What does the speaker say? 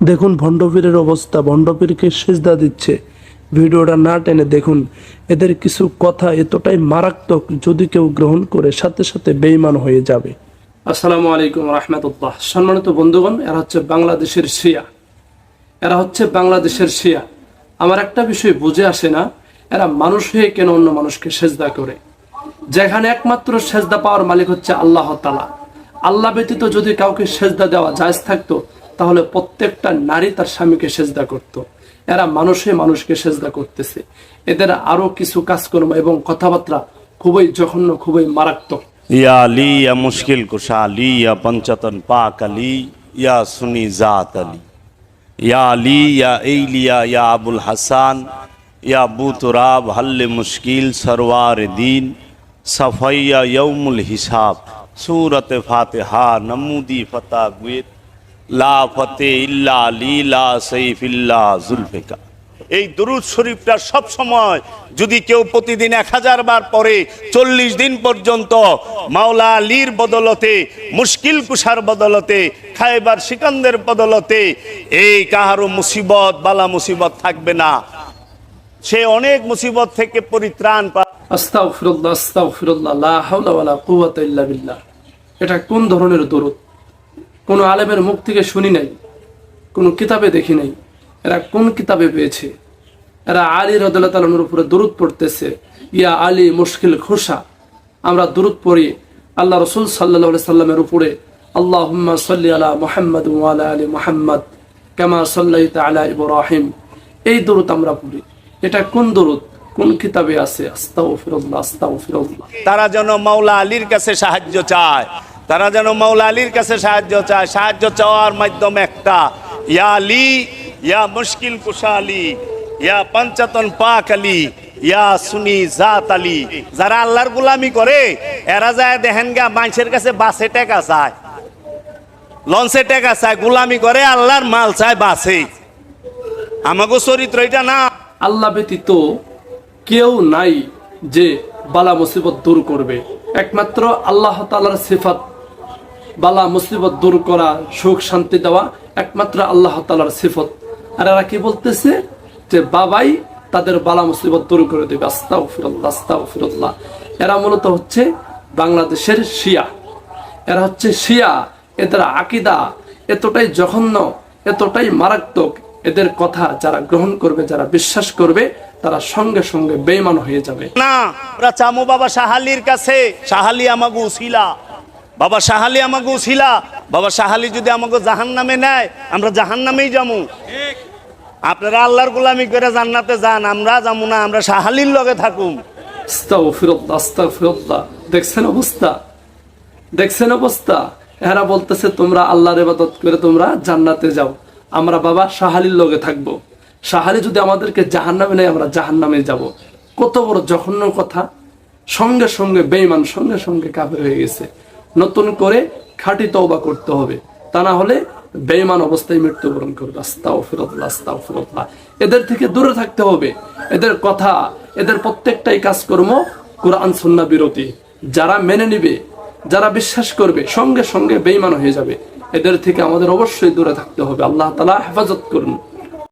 দেখুন ভণ্ডপীরের অবস্থা ভণ্ডপীরকে সেজদা দিচ্ছে। ভিডিওটা না টেনে দেখুন। এদের কিছু কথা এতটাই মারাত্মক, যদি কেউ গ্রহণ করে সাথে সাথে বেইমান হয়ে যাবে। আসসালামু আলাইকুম রহমতুল্লাহ। সম্মানিত বন্ধুগণ, এরা হচ্ছে বাংলাদেশের শিয়া। এরা হচ্ছে বাংলাদেশের শিয়া। আমার একটা বিষয় বুঝে আসে না, এরা মানুষ হয়ে কেন অন্য মানুষকে সেজদা করে? যেখানে একমাত্র সেজদা পাওয়ার মালিক হচ্ছে আল্লাহ তালা আল্লাহ ব্যতীত যদি কাউকে সেজদা দেওয়া জায়জ থাকতো তাহলে প্রত্যেকটা নারী তার স্বামীকে সেজদা করত। এরা মানুষে মানুষকে সেজদা করতেছে। এদের আরও কিছু কাজকর্ম এবং কথাবার্তা খুবই জঘন্য, খুবই মারাত্মক। ইয়া আলি, ইয়া মুশকিল কুশা আলি, ইয়া পঞ্চাতন পাক আলী, ইয়া সুনি জাত আলি। ইয়া আলি, ইয়া এইলিয়া, ইয়া আবুল হাসান, ইয়া বুতরাব, হাল্লে মুশকিল, সরওয়ার দিন, সাফাইয়া ইয়ৌমুল হিসাব, সুরত ফাতেহা, নমুদি ফতা গুয়েত। লা ফতে ইল্লা আলী লা সৈফ জুলফিকা। এই দরুদ শরীফটা সব সময় যদি কেউ প্রতিদিন এক হাজার বার পরে চল্লিশ দিন পর্যন্ত মাওলা আলীর বদলতে, মুশকিল কুষার বদলতে খাইবার সিকান্দের বদলতে, এই কাহারও মুসিবত, বালা মুসিবত থাকবে না। সে অনেক মুসিবত থেকে পরিত্রাণ পায় এটা কোন ধরনের দরুদ? কোন আলেমের মুখ থেকে শুনি নাই, কোন কিতাবে দেখি নাই। এরা কোন কিতাবে পেয়েছে? এরা আলী রদুল্লাহ তালুর উপরে দরুদ পড়তেছে। ইয়া আলী মুশকিল খোসা আমরা দূরত পড়ি আল্লাহ রসুল সাল্লাহ সাল্লামের উপরে। আল্লাহ সাল্লি আলা মোহাম্মদ ওয়ালা আলী মোহাম্মদ, কেমা সাল্লাহ আলা ইব্রাহিম। এই দরুদ আমরা পড়ি। এটা কোন দূরত কোন কিতাবে আছে? আস্তাও ফিরল্লাহ আস্তাও ফিরল্লাহ তারা যেন মাওলা আলীর কাছে সাহায্য চায়। তারা যেন মৌলা আলীর কাছে সাহায্য চায়। সাহায্য চাওয়ার মাধ্যম একটা। ইয়া আলী, ইয়া মুশকিল কুশা আলী, ইয়া পঞ্চাতন পাক আলী, ইয়া সুনি জাত আলী। যারা আল্লাহর গুলামি করে, এরা যায় দেখেন গা, মানুষের কাছে বাসে টেকা চায়। লঞ্চে টেকা চায়, গুলামি করে, আল্লাহর মাল চায় বাসে। আমাকে চরিত্র এটা না। আল্লাহ ব্যতীত কেউ নাই যে বালা মুসিবত দূর করবে। একমাত্র আল্লাহ তালার সিফাত বালা, মুসিবত দূর করা, সুখ, শান্তি দেওয়া একমাত্র আল্লাহ তালার সিফত। আর এরা কি বলতেছে? যে বাবাই তাদের বালা, মুসিবত দূর করে দেবে। আস্তাও ফিরল্লাহ আস্তাও ফিরল্লাহ এরা মূলত হচ্ছে বাংলাদেশের শিয়া। এরা হচ্ছে শিয়া, এদের আকিদা এতটাই জঘন্য, এতটাই মারাত্মক। এদের কথা যারা গ্রহণ করবে, যারা বিশ্বাস করবে, তারা সঙ্গে সঙ্গে বেইমান হয়ে যাবে। না আমরা চামো বাবা সাহালির কাছে। সাহালি আমাকে উছিলা বাবা সাহালি আমাকে উছিলা। বাবা সাহালি যদি আমাকে জাহান নামে নেয় আমরা জাহান নামেই যাব আপনারা আল্লাহর গোলামি করে জান্নাতে যান আমরা যাব না আমরা সাহালির লগে থাকুম। আস্তাগফিরুল্লাহ আস্তাগফিরুল্লাহ। দেখছেন অবস্থা? দেখছেন অবস্থা? এরা বলতেছে তোমরা আল্লাহর ইবাদত করে তোমরা জান্নাতে যাও। আমরা বাবা সাহালির লগে থাকব। সাহালি যদি আমাদেরকে জাহান্নামে নেয় আমরা জাহান্নামে যাব। কত বড় জঘন্য কথা। সঙ্গে সঙ্গে বেইমান সঙ্গে সঙ্গে কাফের হয়ে গেছে। নতুন করে খাঁটি তওবা করতে হবে। তা না হলে বেইমান অবস্থায় মৃত্যুবরণ করবে। আস্তাও ফিরতলা আস্তাও ফিরতলা এদের থেকে দূরে থাকতে হবে। এদের কথা, এদের প্রত্যেকটাই কাজকর্ম কোরআন, সুন্না বিরতি যারা মেনে নিবে, যারা বিশ্বাস করবে, সঙ্গে সঙ্গে বেইমান হয়ে যাবে। এদের থেকে আমাদের অবশ্যই দূরে থাকতে হবে। আল্লাহ তালা হেফাজত করুন।